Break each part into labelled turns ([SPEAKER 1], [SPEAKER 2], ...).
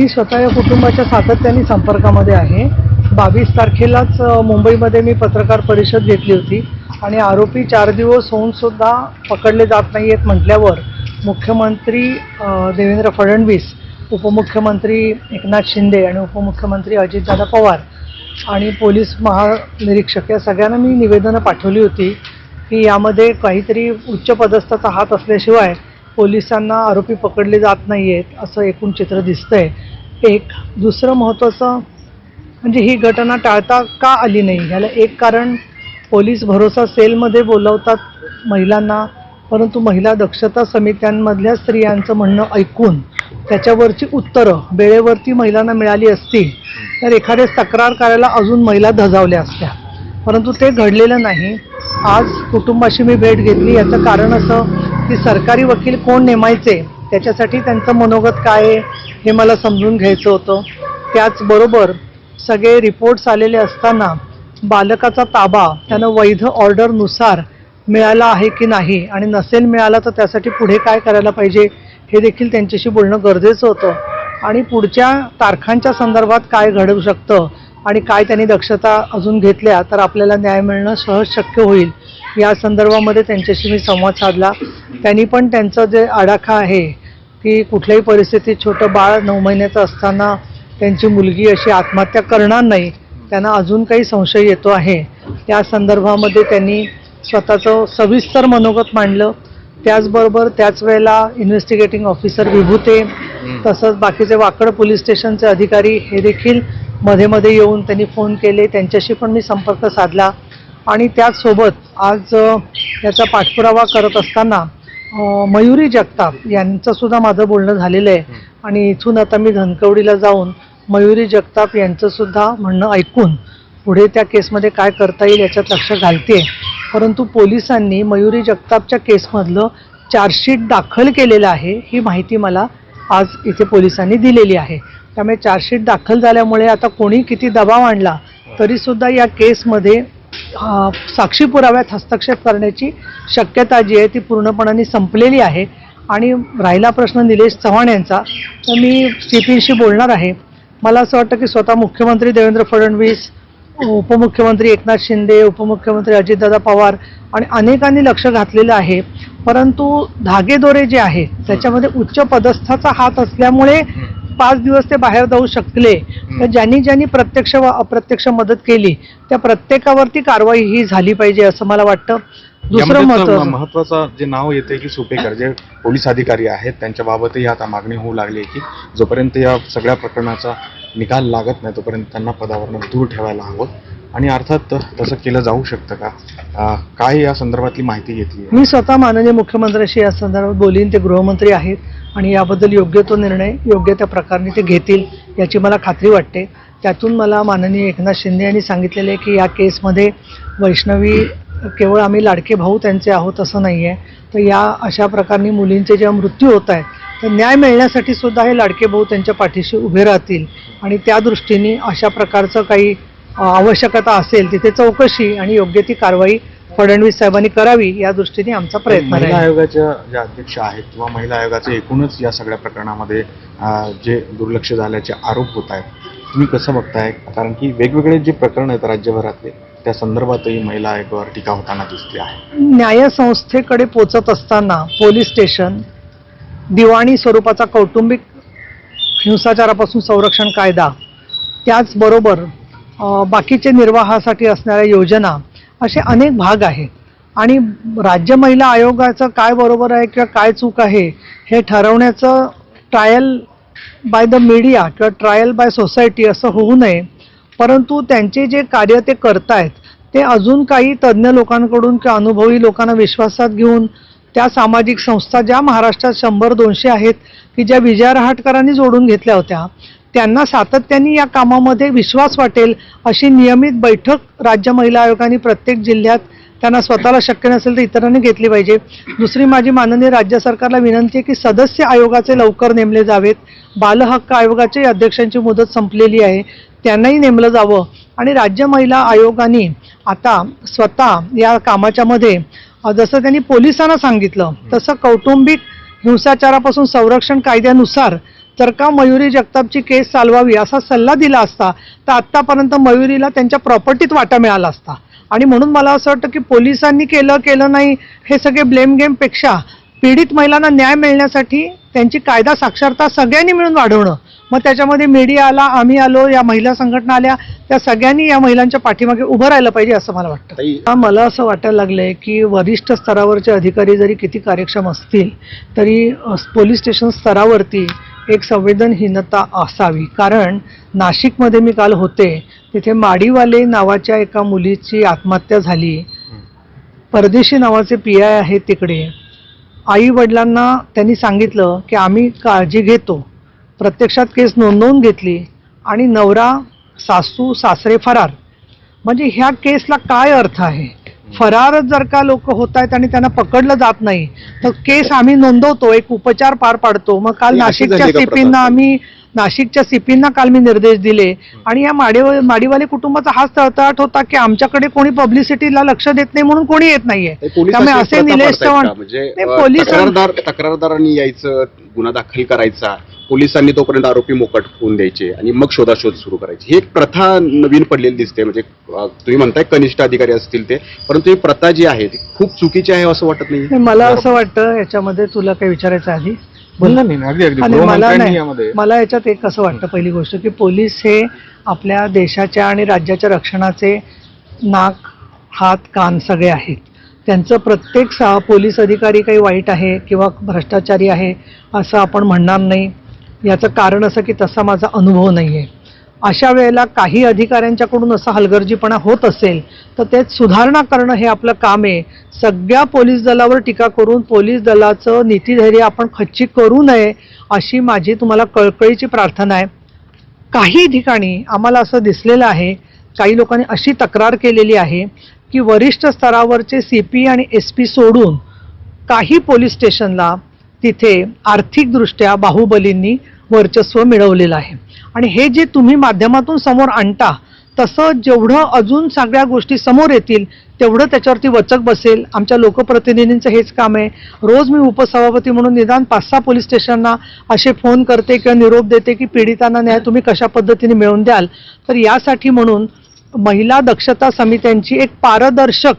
[SPEAKER 1] मी स्वतः या कुटुंबाच्या सातत्याने संपर्कामध्ये आहे. बावीस तारखेलाच मुंबईमध्ये मी पत्रकार परिषद घेतली होती आणि आरोपी चार दिवस होऊनसुद्धा पकडले जात नाही आहेत म्हटल्यावर मुख्यमंत्री देवेंद्र फडणवीस उपमुख्यमंत्री एकनाथ शिंदे आणि उपमुख्यमंत्री अजितदादा पवार आणि पोलीस महानिरीक्षक या सगळ्यांना मी निवेदनं पाठवली होती की यामध्ये काहीतरी उच्च पदस्थाचा हात असल्याशिवाय पोलिसांना आरोपी पकडले जात नाही आहेत असं एकूण चित्र दिसतंय. एक दुसरं महत्त्वाचं म्हणजे ही घटना टाळता का आली नाही? ह्याला एक कारण पोलीस भरोसा सेलमध्ये बोलवतात महिलांना परंतु महिला दक्षता समित्यांमधल्या स्त्रियांचं म्हणणं ऐकून त्याच्यावरची उत्तरं वेळेवरती महिलांना मिळाली असती तर एखाद्या तक्रार करायला अजून महिला धजावल्या असत्या. परंतु ते घडलेलं नाही. आज कुटुंबाशी मी भेट घेतली याचं कारण असं की सरकारी वकील कोण नेमायचे? त्याच्यासाठी त्यांचं मनोगत काय आहे? हे मला समजून घ्यायचं होतं. त्याचबरोबर सगळे रिपोर्ट्स आलेले असताना बालकाचा ताबा त्यानं वैध ऑर्डरनुसार मिळाला आहे की नाही आणि नसेल मिळाला तर त्यासाठी पुढे काय करायला पाहिजे हे देखील त्यांच्याशी बोलणं गरजेचं होतं. आणि पुढच्या तारखांच्या संदर्भात काय घडू शकतं आणि काय त्यांनी दक्षता अजून घेतल्या तर आपल्याला न्याय मिळणं सहज शक्य होईल. या संदर्भामध्ये त्यांच्याशी मी संवाद साधला. त्यांनी पण त्यांचं जे आडाखा आहे की कुठल्याही परिस्थितीत छोटं बाळ नऊ महिन्याचं असताना त्यांची मुलगी अशी आत्महत्या करणार नाही त्यांना अजून काही संशय येतो आहे. त्या संदर्भामध्ये त्यांनी स्वतःचं सविस्तर मनोगत मांडलं. त्याचबरोबर त्याच वेळेला इन्व्हेस्टिगेटिंग ऑफिसर विभूते तसंच बाकीचे वाकड पोलीस स्टेशनचे अधिकारी हे देखील मध्ये मध्ये येऊन त्यांनी फोन केले. त्यांच्याशी पण मी संपर्क साधला. आणि त्याचसोबत आज याचा पाठपुरावा करत असताना मयुरी जगताप यांचं सुद्धा माझं बोलणं झालेलं आहे. आणि इथून आता मी धनकवडीला जाऊन मयुरी जगताप यांचं सुद्धा म्हणणं ऐकून पुढे त्या केसमध्ये काय करता येईल याच्यात लक्ष घालते. परंतु पोलिसांनी मयुरी जगतापच्या केसमधलं चार्जशीट दाखल केलेलं आहे ही माहिती मला आज इथे पोलिसांनी दिलेली आहे. त्यामुळे चार्जशीट दाखल झाल्यामुळे आता कोणी किती दबाव आणला तरीसुद्धा या केसमध्ये साक्षी पुराव्यात हस्तक्षेप करण्याची शक्यता जी आहे ती पूर्णपणाने संपलेली आहे. आणि राहिला प्रश्न निलेश चव्हाण यांचा तर मी सीपींशी बोलणार आहे. मला असं वाटतं की स्वतः मुख्यमंत्री देवेंद्र फडणवीस उपमुख्यमंत्री एकनाथ शिंदे उपमुख्यमंत्री अजितदादा पवार आणि अनेकांनी लक्ष घातलेलं आहे. परंतु धागेदोरे जे आहे त्याच्यामध्ये उच्च पदस्थाचा हात असल्यामुळे पाच दिवस ते बाहेर जाऊ शकले. तर ज्यांनी ज्यांनी प्रत्यक्ष व अप्रत्यक्ष मदत केली त्या प्रत्येकावरती कारवाई ही झाली पाहिजे असं मला वाटतं. दुसरं महत्त्व
[SPEAKER 2] महत्वाचं जे नाव येते की सुपेकर जे पोलीस अधिकारी आहेत त्यांच्या बाबतही आता मागणी होऊ लागली की जोपर्यंत या सगळ्या प्रकरणाचा निकाल लागत नाही तोपर्यंत त्यांना पदावरनं दूर ठेवायला हवं. आणि अर्थात तसं केलं जाऊ शकतं का? काय या संदर्भातली माहिती घेतली
[SPEAKER 1] मी स्वतः माननीय मुख्यमंत्र्यांशी या संदर्भात बोलीन ते गृहमंत्री आहेत आणि याबद्दल योग्य तो निर्णय योग्य त्या प्रकारे ते घेतील याची मला खात्री वाटते. त्यातून मला माननीय एकनाथ शिंदे यांनी सांगितलेले आहे की या केसमध्ये वैष्णवी केवळ आम्ही लाडके भाऊ त्यांचे आहोत असं नाही आहे. तर या अशा प्रकारनी मुलींचे जेव्हा मृत्यू होत आहेत तर न्याय मिळण्यासाठी सुद्धा हे लाडके भाऊ त्यांच्या पाठीशी उभे राहतील. आणि त्या दृष्टीने अशा प्रकारचं काही आवश्यकता असेल तिथे चौकशी आणि योग्य ती कारवाई फडणवीस साहेबांनी करावी या दृष्टीने आमचा प्रयत्न
[SPEAKER 2] महिला आयोगाच्या ज्या अध्यक्ष आहेत किंवा महिला आयोगाचे एकूणच या सगळ्या प्रकरणामध्ये जे दुर्लक्ष झाल्याचे आरोप होत आहेत तुम्ही कसं बघताय? कारण की वेगवेगळे जे प्रकरण आहेत राज्यभरातले त्या संदर्भातही महिला आयोगावर टीका होताना दिसली आहे.
[SPEAKER 1] न्यायसंस्थेकडे पोचत असताना पोलीस स्टेशन दिवाणी स्वरूपाचा कौटुंबिक हिंसाचारापासून संरक्षण कायदा त्याचबरोबर बाकीचे निर्वाहासाठी असणाऱ्या योजना असे अनेक भाग आहेत. आणि राज्य महिला आयोगाचं काय बरोबर आहे किंवा काय चूक आहे हे ठरवण्याचं ट्रायल बाय द मीडिया किंवा ट्रायल बाय सोसायटी असं होऊ नये. परंतु त्यांचे जे कार्य ते करतायत ते अजून काही तज्ज्ञ लोकांकडून किंवा अनुभवी लोकांना विश्वासात घेऊन त्या सामाजिक संस्था ज्या महाराष्ट्रात शंभर दोनशे आहेत की ज्या विजया रहाटकरांनी जोडून घेतल्या होत्या त्यांना सातत्याने या कामामध्ये विश्वास वाटेल अशी नियमित बैठक राज्य महिला आयोगाने प्रत्येक जिल्ह्यात त्यांना स्वतःला शक्य नसेल तर इतरांनी घेतली पाहिजे. दुसरी माझी माननीय राज्य सरकारला विनंती आहे की सदस्य आयोगाचे लवकर नेमले जावेत. बालहक्क आयोगाचे अध्यक्षांची मुदत संपलेली आहे. त्यांनाही नेमलं जावं. आणि राज्य महिला आयोगाने आता स्वतः या कामाच्यामध्ये जसं त्यांनी पोलिसांना सांगितलं तसं कौटुंबिक हिंसाचारापासून संरक्षण कायद्यानुसार जर का मयुरी जगतापची केस चालवावी असा सल्ला दिला असता तर आत्तापर्यंत मयुरीला त्यांच्या प्रॉपर्टीत वाटा मिळाला असता. आणि म्हणून मला असं वाटतं की पोलिसांनी केलं केलं नाही हे सगळे ब्लेम गेमपेक्षा पीडित महिलांना न्याय मिळण्यासाठी त्यांची कायदा साक्षरता सगळ्यांनी मिळून वाढवणं मग त्याच्यामध्ये मीडिया आला आम्ही आलो या महिला संघटना आल्या त्या सगळ्यांनी या महिलांच्या पाठीमागे उभं राहिलं पाहिजे असं मला वाटतं. हा, मला असं वाटायला लागलंय की वरिष्ठ स्तरावरचे अधिकारी जरी किती कार्यक्षम असतील तरी पोलीस स्टेशन स्तरावरती एक संवेदनहीनता असावी. कारण नाशिकमध्ये मी काल होते तिथे माडीवाले नावाच्या एका मुलीची आत्महत्या झाली. परदेशी नावाचे पी आय आहेत तिकडे. आई वडिलांना त्यांनी सांगितलं की आम्ही काळजी घेतो. प्रत्यक्षात केस नोंदवून घेतली आणि नवरा सासू सासरे फरार. म्हणजे ह्या केसला काय अर्थ आहे? फरारच जर का लोक होत आहेत आणि त्यांना पकडलं जात नाही तर केस आम्ही नोंदवतो एक उपचार पार पाडतो. मग काल नाशिकच्या सीपींना? आम्ही नाशिकच्या सीपींना काल मी निर्देश दिले. आणि या माडी माडीवाले कुटुंबाचा हाच तळतळाट होता की आमच्याकडे कोणी पब्लिसिटीला लक्ष देत नाही म्हणून कोणी येत नाहीये. त्यामुळे असे निलेश चव्हाण?
[SPEAKER 3] म्हणजे
[SPEAKER 1] पोलिसां-
[SPEAKER 3] तक्रारदार तक्रारदारांनी यायचं गुन्हा दाखल करायचा. पोलिसांनी तोपर्यंत आरोपी मोकट होऊन द्यायचे आणि मग शोधाशोध सुरू करायची. ही एक प्रथा नवीन पडलेली दिसते. म्हणजे तुम्ही म्हणताय कनिष्ठ अधिकारी असतील ते. परंतु ही प्रथा जी आहे ती खूप चुकीची आहे असं वाटत नाही
[SPEAKER 1] मला असं वाटतं याच्यामध्ये तुला काही विचारायचं आहे? आधी बोल.
[SPEAKER 2] नाही.
[SPEAKER 1] मला याच्यात एक असं वाटतं पहिली गोष्ट की पोलीस हे आपल्या देशाच्या आणि राज्याच्या रक्षणाचे नाक हात कान सगळे आहेत. त्यांचं प्रत्येक सा पोलीस अधिकारी काही वाईट आहे किंवा भ्रष्टाचारी आहे असं आपण म्हणणार नाही. याचं कारण असं की तसा माझा अनुभव नाही आहे अशा वेळेला काही अधिकाऱ्यांच्याकडून असा हलगर्जीपणा होत असेल तर त्यात सुधारणा करणं हे आपलं काम आहे. सगळ्या पोलीस दलावर टीका करून पोलीस दलाचं नीतीधैर्य आपण खच्ची करू नये अशी माझी तुम्हाला कळकळीची प्रार्थना आहे. काही ठिकाणी आम्हाला असं दिसलेलं आहे काही लोकांनी अशी तक्रार केलेली आहे की वरिष्ठ स्तरावरचे सी पी आणि एस पी सोडून काही पोलीस स्टेशनला तिथे आर्थिकदृष्ट्या बाहुबलींनी वर्चस्व मिळवलेलं आहे. आणि हे जे तुम्ही माध्यमातून समोर आणता तसं जेवढं अजून सगळ्या गोष्टी समोर येतील तेवढं त्याच्यावरती वचक बसेल. आमच्या लोकप्रतिनिधींचं हेच काम आहे. रोज मी उपसभापती म्हणून निदान पाच सहा पोलीस स्टेशनना असे फोन करते किंवा निरोप देते की पीडितांना न्याय तुम्ही कशा पद्धतीने मिळवून द्याल. तर यासाठी म्हणून महिला दक्षता समित्यांची एक पारदर्शक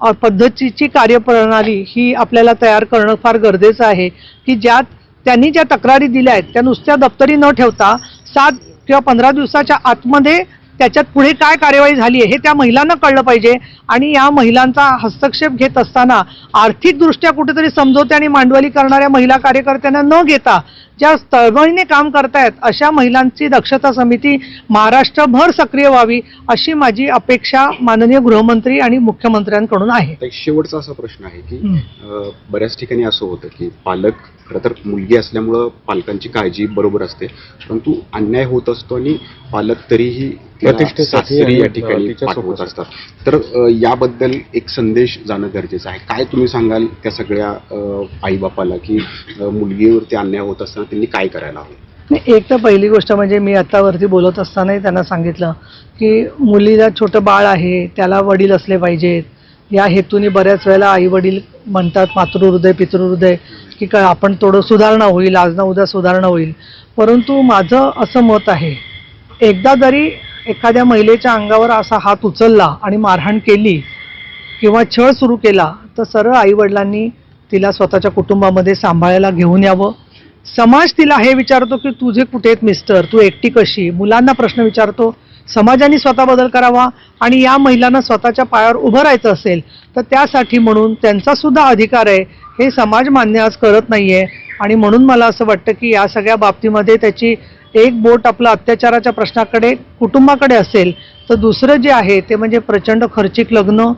[SPEAKER 1] पद्धतीची कार्यप्रणाली ही आपल्याला तयार करणं फार गरजेचं आहे की ज्यात त्यांनी ज्या तक्रारी दिल्या आहेत त्या नुसत्या दप्तरी न ठेवता सात किंवा पंधरा दिवसाच्या आतमध्ये त्याच्यात पुढे काय कार्यवाही झाली आहे हे त्या महिलांना कळलं पाहिजे. आणि या महिलांचा हस्तक्षेप घेत असताना आर्थिकदृष्ट्या कुठेतरी समजोते आणि मांडवली करणाऱ्या महिला कार्यकर्त्यांना न घेता ज्या तळमळीने काम करतायत अशा महिलांची दक्षता समिती महाराष्ट्रभर सक्रिय व्हावी अशी माझी अपेक्षा माननीय गृहमंत्री आणि मुख्यमंत्र्यांकडून आहे.
[SPEAKER 3] शेवटचा असा प्रश्न आहे की बऱ्याच ठिकाणी असं होतं की पालक खरं तर मुलगी असल्यामुळं पालकांची काळजी बरोबर असते. परंतु अन्याय होत असतो आणि पालक तरीही सासरी या ठिकाणी पाठवत असतात. तर याबद्दल एक संदेश जाणं गरजेचं आहे. काय तुम्ही सांगाल त्या सगळ्या आई बापाला की मुलगीवरती अन्याय होत असताना त्यांनी काय करायला हवं?
[SPEAKER 1] नाही, एक तर पहिली गोष्ट म्हणजे मी आत्तावरती बोलत असतानाही त्यांना सांगितलं की मुलीला छोटं बाळ आहे त्याला वडील असले पाहिजेत. या हेतूने बऱ्याच वेळेला आई वडील म्हणतात मातृहृदय पितृहृदय की काय आपण थोडं सुधारणा होईल आज ना उद्या सुधारणा होईल. परंतु माझं असं मत आहे एकदा जरी एखाद्या महिलेच्या अंगावर असा हात उचलला आणि मारहाण केली किंवा छळ सुरू केला तर सरळ आईवडिलांनी तिला स्वतःच्या कुटुंबामध्ये सांभाळायला घेऊन यावं. समाज तिला हे विचारतो की तुझे कुठे आहेत मिस्टर? तू एकटी कशी? मुलांना प्रश्न विचारतो समाजाने स्वतः बदल करावा आणि या महिलांना स्वतःच्या पायावर उभं राहायचं असेल तर त्यासाठी म्हणून त्यांचा सुद्धा अधिकार आहे. हे समाज मान्य आज करत नाही आहे आणि म्हणून मला असं वाटतं की या सगळ्या बाबतीमध्ये त्याची एक बोट आपलं अत्याचाराच्या प्रश्नाकडे कुटुंबाकडे असेल तर दुसरं जे आहे ते म्हणजे प्रचंड खर्चिक लग्न.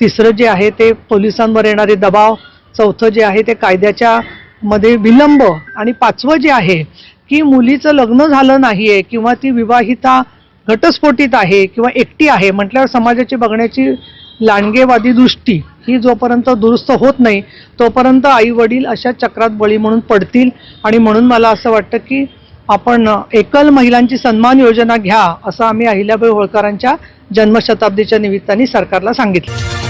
[SPEAKER 1] तिसरं जे आहे ते पोलिसांवर येणारे दबाव. चौथं जे आहे ते कायद्याच्या मध्ये विलंब. आणि पाचवं जे आहे की मुलीचं लग्न झालं नाही आहे किंवा ती विवाहिता घटस्फोटीत आहे किंवा एकटी आहे म्हटल्यावर समाजाची बघण्याची लांडगेवादी दृष्टी ही जोपर्यंत दुरुस्त होत नाही तोपर्यंत आई वडील अशा चक्रात बळी म्हणून पडतील. आणि म्हणून मला असं वाटतं की आपण एकल महिलांची सन्मान योजना घ्या असं आम्ही अहिल्याबाई होळकरांच्या जन्मशताब्दीच्या निमित्ताने सरकारला सांगितलं.